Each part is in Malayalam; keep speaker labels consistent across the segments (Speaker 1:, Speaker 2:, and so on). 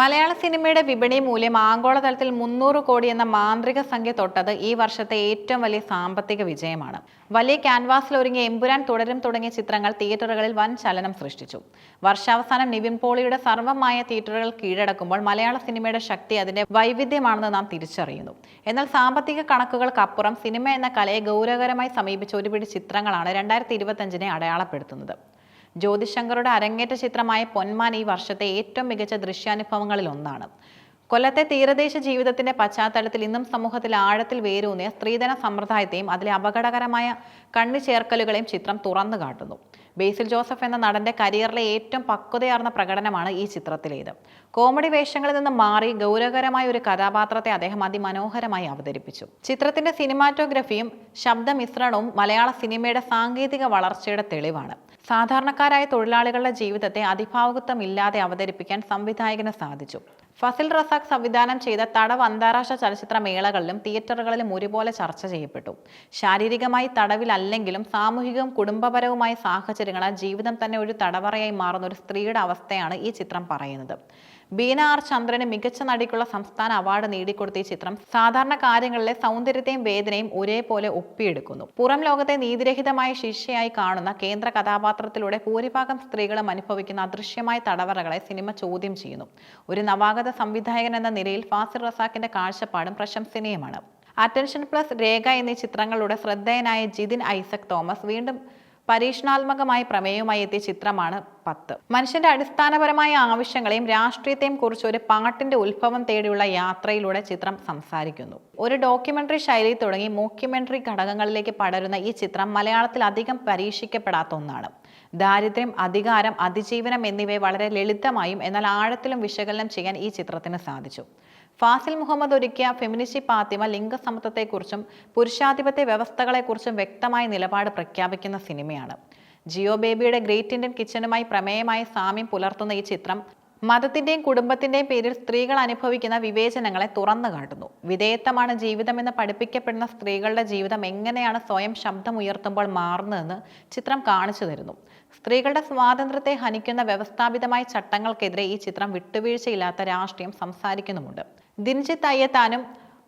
Speaker 1: മലയാള സിനിമയുടെ വിപണി മൂല്യം ആഗോളതലത്തിൽ മുന്നൂറ് കോടി എന്ന മാന്ത്രിക സംഖ്യ തൊട്ടത് ഈ വർഷത്തെ ഏറ്റവും വലിയ സാമ്പത്തിക വിജയമാണ്. വലിയ ക്യാൻവാസിൽ ഒരുങ്ങിയ എമ്പുരാൻ തുടരും തുടങ്ങിയ ചിത്രങ്ങൾ തിയേറ്ററുകളിൽ വൻ ചലനം സൃഷ്ടിച്ചു. വർഷാവസാനം നിവിൻ പോളിയുടെ സർവമായ തിയേറ്ററുകൾ കീഴടക്കുമ്പോൾ മലയാള സിനിമയുടെ ശക്തി അതിന്റെ വൈവിധ്യമാണെന്ന് നാം തിരിച്ചറിയുന്നു. എന്നാൽ സാമ്പത്തിക കണക്കുകൾക്കപ്പുറം സിനിമ എന്ന കലയെ ഗൗരവകരമായി സമീപിച്ച ഒരുപിടി ചിത്രങ്ങളാണ് രണ്ടായിരത്തി ഇരുപത്തഞ്ചിനെ അടയാളപ്പെടുത്തുന്നത്. ജ്യോതിശങ്കറുടെ അരങ്ങേറ്റ ചിത്രമായ പൊന്മാൻ ഈ വർഷത്തെ ഏറ്റവും മികച്ച ദൃശ്യാനുഭവങ്ങളിൽ ഒന്നാണ്. കൊല്ലത്തെ തീരദേശ ജീവിതത്തിന്റെ പശ്ചാത്തലത്തിൽ ഇന്നും സമൂഹത്തിൽ ആഴത്തിൽ വേരൂന്നിയ സ്ത്രീധന സമ്പ്രദായത്തെയും അതിലെ അപകടകരമായ കണ്ണു ചേർക്കലുകളെയും ചിത്രം തുറന്നു കാട്ടുന്നു. ബേസിൽ ജോസഫ് എന്ന നടന്റെ കരിയറിലെ ഏറ്റവും പക്വതയാർന്ന പ്രകടനമാണ് ഈ ചിത്രത്തിലേത്. കോമഡി വേഷങ്ങളിൽ നിന്ന് മാറി ഗൗരവകരമായ ഒരു കഥാപാത്രത്തെ അദ്ദേഹം അതിമനോഹരമായി അവതരിപ്പിച്ചു. ചിത്രത്തിന്റെ സിനിമാറ്റോഗ്രഫിയും ശബ്ദമിശ്രണവും മലയാള സിനിമയുടെ സാങ്കേതിക വളർച്ചയുടെ തെളിവാണ്. സാധാരണക്കാരായ തൊഴിലാളികളുടെ ജീവിതത്തെ അതിഭാവുകത്വമില്ലാതെ അവതരിപ്പിക്കാൻ സംവിധായകന് സാധിച്ചു. ഫസിൽ റസാഖ് സംവിധാനം ചെയ്ത തടവ് അന്താരാഷ്ട്ര ചലച്ചിത്ര മേളകളിലും തിയേറ്ററുകളിലും ഒരുപോലെ ചർച്ച ചെയ്യപ്പെട്ടു. ശാരീരികമായി തടവിലല്ലെങ്കിലും സാമൂഹികവും കുടുംബപരവുമായ സാഹചര്യങ്ങളാൽ ജീവിതം തന്നെ ഒരു തടവറയായി മാറുന്ന ഒരു സ്ത്രീയുടെ അവസ്ഥയാണ് ഈ ചിത്രം പറയുന്നത്. ബീന ആർ ചന്ദ്രന് മികച്ച നടിക്കുള്ള സംസ്ഥാന അവാർഡ് നേടിക്കൊടുത്ത ഈ ചിത്രം സാധാരണ കാര്യങ്ങളിലെ സൗന്ദര്യത്തെയും വേദനയും ഒരേപോലെ ഒപ്പിയെടുക്കുന്നു. പുറം ലോകത്തെ നീതിരഹിതമായ ശിക്ഷയായി കാണുന്ന കേന്ദ്ര കഥാപാത്രത്തിലൂടെ ഭൂരിഭാഗം സ്ത്രീകളും അനുഭവിക്കുന്ന അദൃശ്യമായ തടവറകളെ സിനിമ ചോദ്യം ചെയ്യുന്നു. ഒരു നവാഗത സംവിധായകൻ എന്ന നിലയിൽ ഫാസിർ റസാഖിന്റെ കാഴ്ചപ്പാടും പ്രശംസനീയമാണ്. അറ്റൻഷൻ പ്ലസ് രേഖ എന്നീ ചിത്രങ്ങളുടെ ശ്രദ്ധേയനായ ജിതിൻ ഐസക് തോമസ് വീണ്ടും പരീക്ഷണാത്മകമായ പ്രമേയവുമായി എത്തിയ ചിത്രമാണ് പത്ത്. മനുഷ്യന്റെ അടിസ്ഥാനപരമായ ആവശ്യങ്ങളെയും രാഷ്ട്രീയത്തെയും കുറിച്ച് ഒരു പാട്ടിന്റെ ഉത്ഭവം തേടിയുള്ള യാത്രയിലൂടെ ചിത്രം സംസാരിക്കുന്നു. ഒരു ഡോക്യുമെന്ററി ശൈലി തുടങ്ങി മോക്യുമെന്ററി ഘടകങ്ങളിലേക്ക് പടരുന്ന ഈ ചിത്രം മലയാളത്തിൽ അധികം പരീക്ഷിക്കപ്പെടാത്ത ഒന്നാണ്. ദാരിദ്ര്യം അധികാരം അതിജീവനം എന്നിവയെ വളരെ ലളിതമായും എന്നാൽ ആഴത്തിലും വിശകലനം ചെയ്യാൻ ഈ ചിത്രത്തിന് സാധിച്ചു. ഫാസിൽ മുഹമ്മദ് ഒരുക്കിയ ഫെമിനിസ്റ്റ് പാത്തിമ ലിംഗസമത്വത്തെക്കുറിച്ചും പുരുഷാധിപത്യ വ്യവസ്ഥകളെക്കുറിച്ചും വ്യക്തമായ നിലപാട് പ്രഖ്യാപിക്കുന്ന സിനിമയാണ്. ജിയോ ബേബിയുടെ ഗ്രേറ്റ് ഇന്ത്യൻ കിച്ചണുമായി പ്രമേയമായ സാമ്യം പുലർത്തുന്ന ഈ ചിത്രം മതത്തിന്റെയും കുടുംബത്തിന്റെയും പേരിൽ സ്ത്രീകൾ അനുഭവിക്കുന്ന വിവേചനങ്ങളെ തുറന്നു കാട്ടുന്നു. വിധേയത്വമാണ് ജീവിതമെന്ന് പഠിപ്പിക്കപ്പെടുന്ന സ്ത്രീകളുടെ ജീവിതം എങ്ങനെയാണ് സ്വയം ശബ്ദമുയർത്തുമ്പോൾ മാറുന്നതെന്ന് ചിത്രം കാണിച്ചു തരുന്നു. സ്ത്രീകളുടെ സ്വാതന്ത്ര്യത്തെ ഹനിക്കുന്ന വ്യവസ്ഥാപിതമായ ചട്ടങ്ങൾക്കെതിരെ ഈ ചിത്രം വിട്ടുവീഴ്ചയില്ലാത്ത രാഷ്ട്രീയം സംസാരിക്കുന്നുമുണ്ട്. ദിൻജിത്ത് അയ്യത്താനും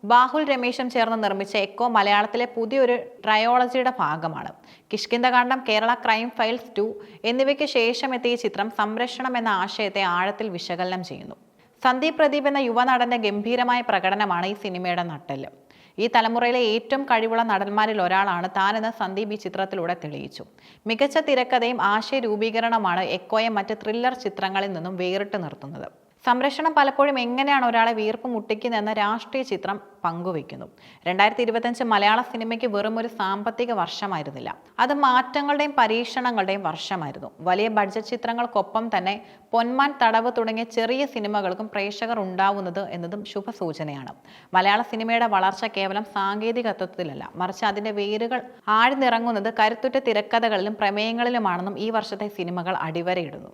Speaker 1: ബാഹുൽ രമേശും ചേർന്ന് നിർമ്മിച്ച എക്കോ മലയാളത്തിലെ പുതിയൊരു ട്രയോളജിയുടെ ഭാഗമാണ്. Kishkindha Kaandam Kerala crime files two എന്നിവയ്ക്ക് ശേഷം എത്തിയ ചിത്രം സംരക്ഷണം എന്ന ആശയത്തെ ആഴത്തിൽ വിശകലനം ചെയ്യുന്നു. സന്ദീപ് പ്രദീപ് എന്ന യുവനടന്റെ ഗംഭീരമായ പ്രകടനമാണ് ഈ സിനിമയുടെ നട്ടെല്ല്. ഈ തലമുറയിലെ ഏറ്റവും കഴിവുള്ള നടന്മാരിൽ ഒരാളാണ് താനെന്ന് സന്ദീപ് ഈ ചിത്രത്തിലൂടെ തെളിയിച്ചു. മികച്ച തിരക്കഥയും ആശയ രൂപീകരണമാണ് എക്കോയെ മറ്റ് ത്രില്ലർ ചിത്രങ്ങളിൽ നിന്നും വേറിട്ട് നിർത്തുന്നത്. സംരക്ഷണം പലപ്പോഴും എങ്ങനെയാണ് ഒരാളെ വീർപ്പ് മുട്ടിക്കുന്നതെന്ന രാഷ്ട്രീയ ചിത്രം പങ്കുവയ്ക്കുന്നു. രണ്ടായിരത്തി ഇരുപത്തഞ്ച് മലയാള സിനിമയ്ക്ക് വെറും ഒരു സാമ്പത്തിക വർഷമായിരുന്നില്ല. അത് മാറ്റങ്ങളുടെയും പരീക്ഷണങ്ങളുടെയും വർഷമായിരുന്നു. വലിയ ബഡ്ജറ്റ് ചിത്രങ്ങൾക്കൊപ്പം തന്നെ പൊന്മാൻ തടവ് തുടങ്ങിയ ചെറിയ സിനിമകൾക്കും പ്രേക്ഷകർ ഉണ്ടാവുന്നത് എന്നതും ശുഭസൂചനയാണ്. മലയാള സിനിമയുടെ വളർച്ച കേവലം സാങ്കേതികത്വത്തിലല്ല. മറിച്ച് അതിന്റെ വേരുകൾ ആഴ്ന്നിറങ്ങുന്നത് കരുത്തുറ്റ തിരക്കഥകളിലും പ്രമേയങ്ങളിലുമാണെന്നും ഈ വർഷത്തെ സിനിമകൾ അടിവരയിടുന്നു.